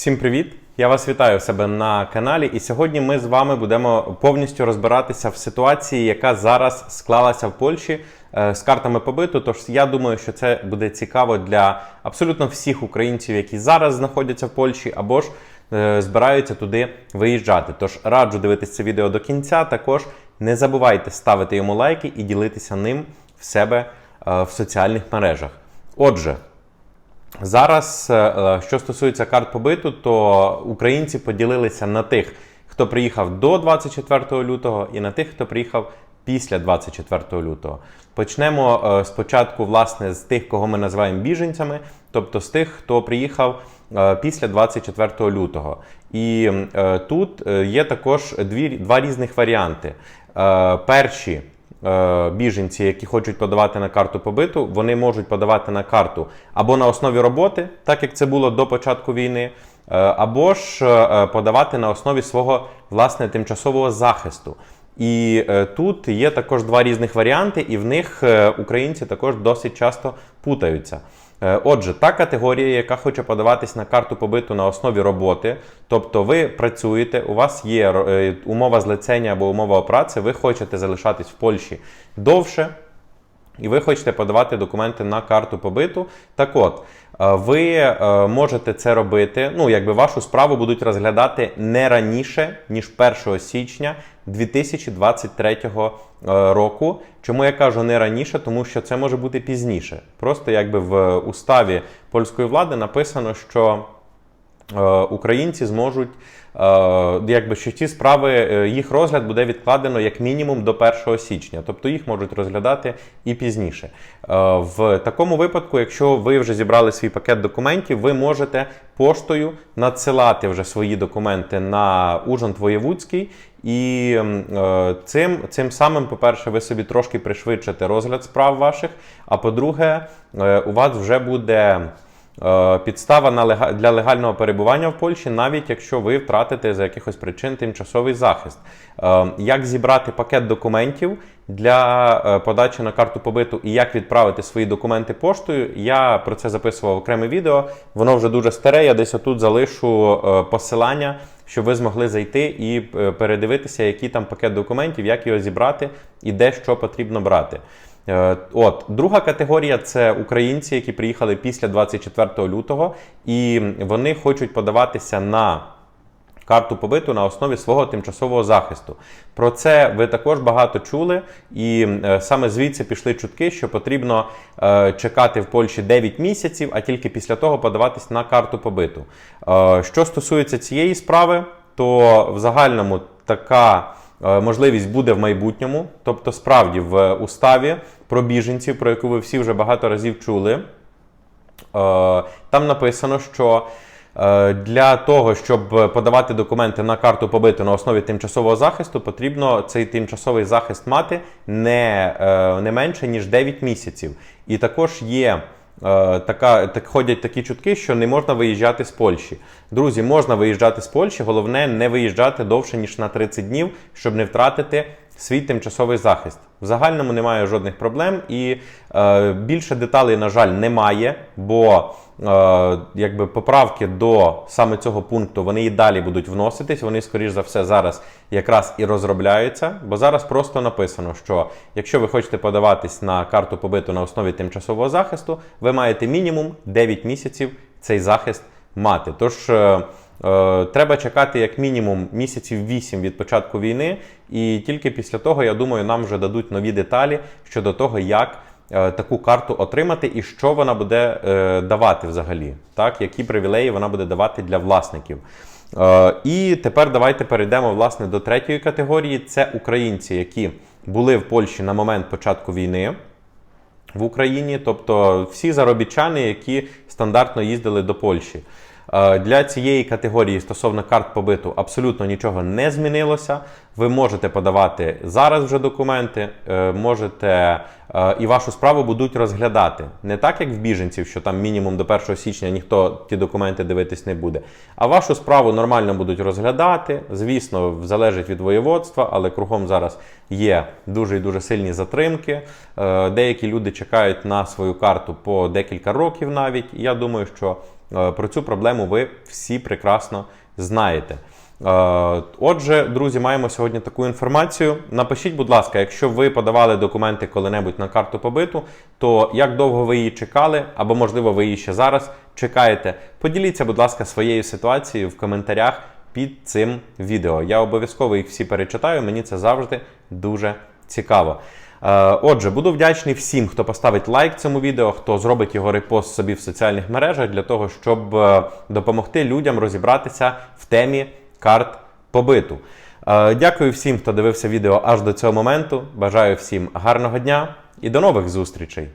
Всім привіт! Я вас вітаю в себе на каналі. І сьогодні ми з вами будемо повністю розбиратися в ситуації, яка зараз склалася в Польщі е, з картами побиту. Тож я думаю, що це буде цікаво для абсолютно всіх українців, які зараз знаходяться в Польщі, або ж е, збираються туди виїжджати. Тож раджу дивитися це відео до кінця. Також не забувайте ставити йому лайки і ділитися ним в себе е, в соціальних мережах. Отже. Зараз, е, е, що стосується карт побиту, то українці поділилися на тих, хто приїхав до 24 лютого, і на тих, хто приїхав після 24 лютого. Почнемо е, спочатку, власне, з тих, кого ми називаємо біженцями, тобто з тих, хто приїхав після 24 лютого. І тут є також дві, два різних варіанти. Перші біженці, які хочуть подавати на карту побиту, вони можуть подавати на карту або на основі роботи, так як це було до початку війни, е, або ж е, подавати на основі свого власне тимчасового захисту. І е, тут є також два різних варіанти, і в них е, українці також досить часто путаються. Е, Отже, та категорія, яка хоче подаватись на карту побиту на основі роботи, тобто ви працюєте, у вас є е, умова злицення або умова праці, ви хочете залишатись в Польщі довше, і ви хочете подавати документи на карту побиту. Так от, е, ви е, можете це робити. Ну, якби вашу справу будуть розглядати не раніше, ніж 1 січня 2023 е, року. Чому я кажу не раніше? Тому що це може бути пізніше. Просто якби в уставі польської влади написано, що українці зможуть, е, якби що ці справи, е, їх розгляд буде відкладено як мінімум до 1 січня, тобто їх можуть розглядати і пізніше. Е, В такому випадку, якщо ви вже зібрали свій пакет документів, ви можете поштою надсилати вже свої документи на Ужгород Воєвудський. І е, цим, цим самим, по-перше, ви собі трошки пришвидшите розгляд справ ваших. А по-друге, е, у вас вже буде е, підстава на лега- для легального перебування в Польщі, навіть якщо ви втратите за якихось причин тимчасовий захист. Е, Як зібрати пакет документів для е, подачі на карту побиту і як відправити свої документи поштою, я про це записував окреме відео. Воно вже дуже старе. Я десь отут залишу е, посилання, щоб ви змогли зайти і е, передивитися, який там пакет документів, як його зібрати і де що потрібно брати. Е, От друга категорія це українці, які приїхали після 24 лютого, і вони хочуть подаватися на карту побиту на основі свого тимчасового захисту. Про це ви також багато чули, і е, саме звідси пішли чутки, що потрібно е, чекати в Польщі 9 місяців, а тільки після того подаватись на карту побиту. Що стосується цієї справи, то в загальному така. Е, Можливість буде в майбутньому, тобто, справді в уставі про біженців, про яку ви всі вже багато разів чули, Е, Там написано, що е, для того, щоб подавати документи на карту побиту на основі тимчасового захисту, потрібно цей тимчасовий захист мати не, не менше ніж 9 місяців. І також є. Е, Така так ходять такі чутки, що не можна виїжджати з Польщі. Друзі, можна виїжджати з Польщі, головне не виїжджати довше ніж на 30 днів, щоб не втратити свій тимчасовий захист. В загальному немає жодних проблем, і е, більше деталей, на жаль, немає, бо якби поправки до саме цього пункту вони і далі будуть вноситись. Вони, скоріш за все, зараз якраз і розробляються. Бо зараз просто написано, що якщо ви хочете подаватись на карту побиту на основі тимчасового захисту, ви маєте мінімум 9 місяців цей захист мати. Тож. е, Е, Треба чекати як мінімум місяців 8 від початку війни, і тільки після того, я думаю, нам вже дадуть нові деталі щодо того, як е, таку карту отримати і що вона буде е, давати взагалі, так, які привілеї вона буде давати для власників. Е, І тепер давайте перейдемо власне до третьої категорії: це українці, які були в Польщі на момент початку війни в Україні, тобто всі заробітчани, які стандартно їздили до Польщі. Е, Для цієї категорії стосовно карт побиту абсолютно нічого не змінилося. Ви можете подавати зараз вже документи, е, можете е, і вашу справу будуть розглядати. Не так, як в біженців, що там мінімум до 1 січня ніхто ті документи дивитись не буде. А вашу справу нормально будуть розглядати. Звісно, залежить від воєводства, але кругом зараз є дуже і дуже сильні затримки. Е, Деякі люди чекають на свою карту по декілька років навіть. Я думаю, що е, про цю проблему ви всі прекрасно знаєте. Е, Отже, друзі, маємо сьогодні таку інформацію. Напишіть, будь ласка, якщо ви подавали документи коли-небудь на карту побиту, то як довго ви її чекали, або можливо ви її ще зараз чекаєте. Поділіться, будь ласка, своєю ситуацією в коментарях під цим відео. Я обов'язково їх всі перечитаю, мені це завжди дуже цікаво. Е, Отже, буду вдячний всім, хто поставить лайк цьому відео, хто зробить його репост собі в соціальних мережах для того, щоб е, допомогти людям розібратися в темі карт побиту. Е, Дякую всім, хто дивився відео аж до цього моменту. Бажаю всім гарного дня і до нових зустрічей!